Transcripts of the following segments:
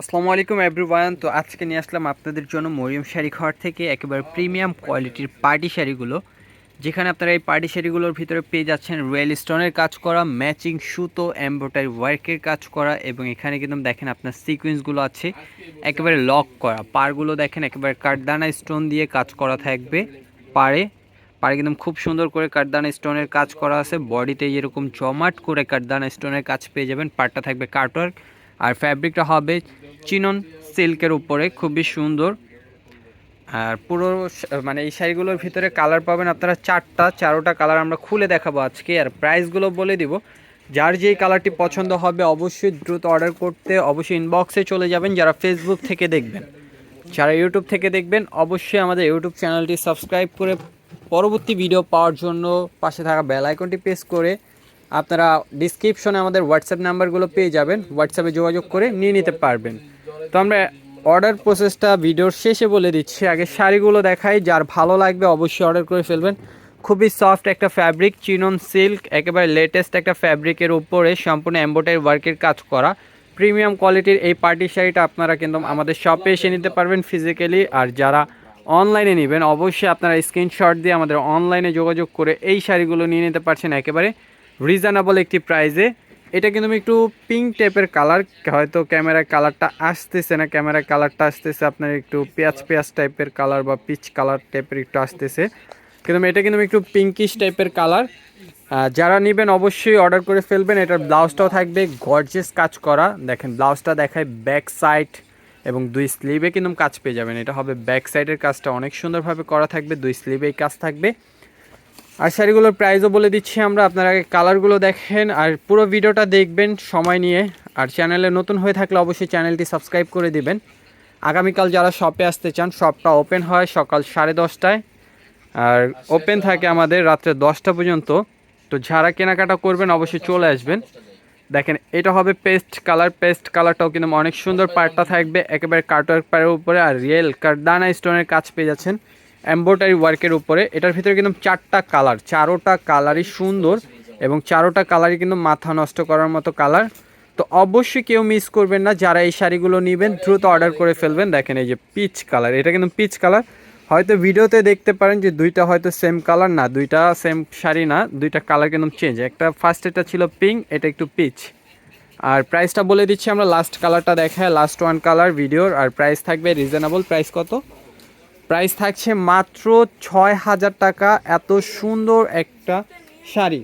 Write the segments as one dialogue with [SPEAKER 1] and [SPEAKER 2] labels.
[SPEAKER 1] আসসালামু আলাইকুম এভরিওয়ান। তো আজকে নিয়ে আসলাম আপনাদের জন্য মরিয়ম শাড়ি ঘর থেকে একেবারে প্রিমিয়াম কোয়ালিটির পার্টি শাড়িগুলো। যেখানে আপনারা এই পার্টি শাড়িগুলোর ভিতরে পেয়ে যাচ্ছেন রয়্যাল স্টোনের কাজ করা, ম্যাচিং সুতো, এমব্রয়ডারি ওয়ার্কের কাজ করা এবং এখানে কিন্তু দেখেন আপনার সিকোয়েন্সগুলো আছে, একেবারে লক করা। পারগুলো দেখেন একেবারে কাঠদানা স্টোন দিয়ে কাজ করা থাকবে পারে পারে কিন্তু খুব সুন্দর করে কাঠদানা স্টোনের কাজ করা আছে। বডিতে এরকম জমাট করে কাঠদানা স্টোনের কাজ পেয়ে যাবেন। পারটা থাকবে কাটওয়ার্ক। আর ফ্যাব্রিকটা হবে চিনন সিল্কের উপরে, খুবই সুন্দর। আর পুরো মানে এই শাড়িগুলোর ভিতরে কালার পাবেন আপনারা চারটা, চারোটা কালার আমরা খুলে দেখাবো আজকে। আর প্রাইসগুলো বলে দিব। যার যেই কালারটি পছন্দ হবে অবশ্যই দ্রুত অর্ডার করতে অবশ্যই ইনবক্সে চলে যাবেন, যারা ফেসবুক থেকে দেখবেন। যারা ইউটিউব থেকে দেখবেন, অবশ্যই আমাদের ইউটিউব চ্যানেলটি সাবস্ক্রাইব করে পরবর্তী ভিডিও পাওয়ার জন্য পাশে থাকা বেল আইকনটি প্রেস করে আপনারা ডিসক্রিপশনে আমাদের হোয়াটসঅ্যাপ নাম্বারগুলো পেয়ে যাবেন। হোয়াটসঅ্যাপে যোগাযোগ করে নিয়ে নিতে পারবেন। তো আমরা অর্ডার প্রসেসটা ভিডিওর শেষে বলে দিচ্ছি। আগে শাড়িগুলো দেখাই। যার ভালো লাগবে অবশ্যই অর্ডার করে ফেলবেন। খুবই সফট একটা ফ্যাব্রিক চিনন সিল্ক একেবারে লেটেস্ট একটা ফ্যাব্রিকের উপরে সম্পূর্ণ এম্বোটারি ওয়ার্কের কাজ করা। প্রিমিয়াম কোয়ালিটির এই পার্টি শাড়িটা আপনারা কিন্তু আমাদের শপে এসে নিতে পারবেন ফিজিক্যালি আর যারা অনলাইনে নেবেন, অবশ্যই আপনারা স্ক্রিনশট দিয়ে আমাদের অনলাইনে যোগাযোগ করে এই শাড়িগুলো নিয়ে নিতে পারছেন একেবারে রিজনেবল একটি প্রাইজে এটা কিন্তু আমি একটু পিঙ্ক টাইপের কালার হয়তো ক্যামেরায় কালারটা আসতেছে না ক্যামেরায় কালারটা আসতেছে, আপনার একটু পেঁয়াজ পেঁয়াজ টাইপের কালার বা পিচ কালার টাইপের একটু আসতেছে। কিন্তু এটা কিন্তু একটু পিঙ্কিশ টাইপের কালার যারা নেবেন অবশ্যই অর্ডার করে ফেলবেন। এটার ব্লাউজটাও থাকবে গর্জেস কাজ করা। দেখেন ব্লাউজটা দেখায় ব্যাক সাইড এবং দুই স্লিভে কিন্তু কাজ পেয়ে যাবেন। এটা হবে ব্যাক সাইডের কাজটা। অনেক সুন্দরভাবে করা থাকবে, দুই স্লিভেই কাজ থাকবে। আর শাড়িগুলোর প্রাইসও বলে দিচ্ছি আমরা, আপনারা আগে কালারগুলো দেখেন আর পুরো ভিডিওটা দেখবেন সময় নিয়ে। আর চ্যানেলে নতুন হয়ে থাকলে অবশ্যই চ্যানেলটি সাবস্ক্রাইব করে দিবেন। আগামীকাল যারা শপে আসতে চান শপটা ওপেন হয় সকাল সাড়ে দশটায়। আর ওপেন থাকে আমাদের রাত্রে দশটা পর্যন্ত। তো যারা কেনাকাটা করবেন, অবশ্যই চলে আসবেন। দেখেন, এটা হবে পেস্ট কালার পেস্ট কালারটাও কিন্তু অনেক সুন্দর পার্টটা থাকবে। একেবারে কার্টওয়ার্ক পাড়ের উপরে। আর রিয়েল কারদানা স্টোনের কাজ পেয়ে যাচ্ছেন। এম্ব্রয়ডারি ওয়ার্কের উপরে, এটার ভিতরে কিন্তু চারটা কালার চারোটা কালারই সুন্দর এবং চারোটা কালারই কিন্তু মাথা নষ্ট করার মতো কালার তো অবশ্যই কেউ মিস করবেন না, যারা এই শাড়িগুলো নেবেন, দ্রুত অর্ডার করে ফেলবেন। দেখেন এই যে পিচ কালার এটা কিন্তু পিচ কালার হয়তো ভিডিওতে দেখতে পারেন যে দুইটা হয়তো সেম কালার না, দুইটা সেম শাড়ি না, দুইটা কালার কিন্তু চেঞ্জ একটা ফার্স্ট এটা ছিল পিঙ্ক এটা একটু পিচ আর প্রাইসটা বলে দিচ্ছি আমরা লাস্ট কালারটা দেখায় লাস্ট ওয়ান কালার ভিডিওর আর প্রাইস থাকবে রিজনেবল প্রাইস কত? প্রাইস থাকছে মাত্র ছয় হাজার টাকা, এত সুন্দর একটা শাড়ি।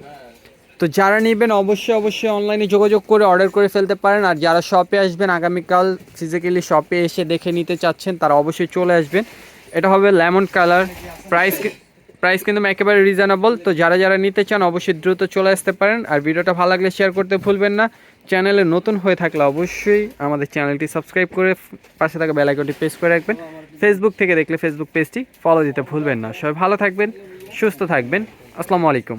[SPEAKER 1] তো যারা নেবেন অবশ্যই অবশ্যই অনলাইনে যোগাযোগ করে অর্ডার করে ফেলতে পারেন। আর যারা শপে আসবেন, আগামীকাল ফিজিক্যালি শপে এসে দেখে নিতে চাচ্ছেন, তারা অবশ্যই চলে আসবেন। এটা হবে লেমন কালার প্রাইস প্রাইস কিন্তু একেবারে রিজনেবল তো যারা যারা নিতে চান, অবশ্যই দ্রুত চলে আসতে পারেন। আর ভিডিওটা ভালো লাগলে শেয়ার করতে ভুলবেন না। চ্যানেলে নতুন হয়ে থাকলে অবশ্যই আমাদের চ্যানেলটি সাবস্ক্রাইব করে পাশে থাকা বেল আইকনটি প্রেস করে রাখবেন। ফেসবুক থেকে দেখলে ফেসবুক পেজটি ফলো দিতে ভুলবেন না। সবাই ভালো থাকবেন, সুস্থ থাকবেন। আসসালামু আলাইকুম।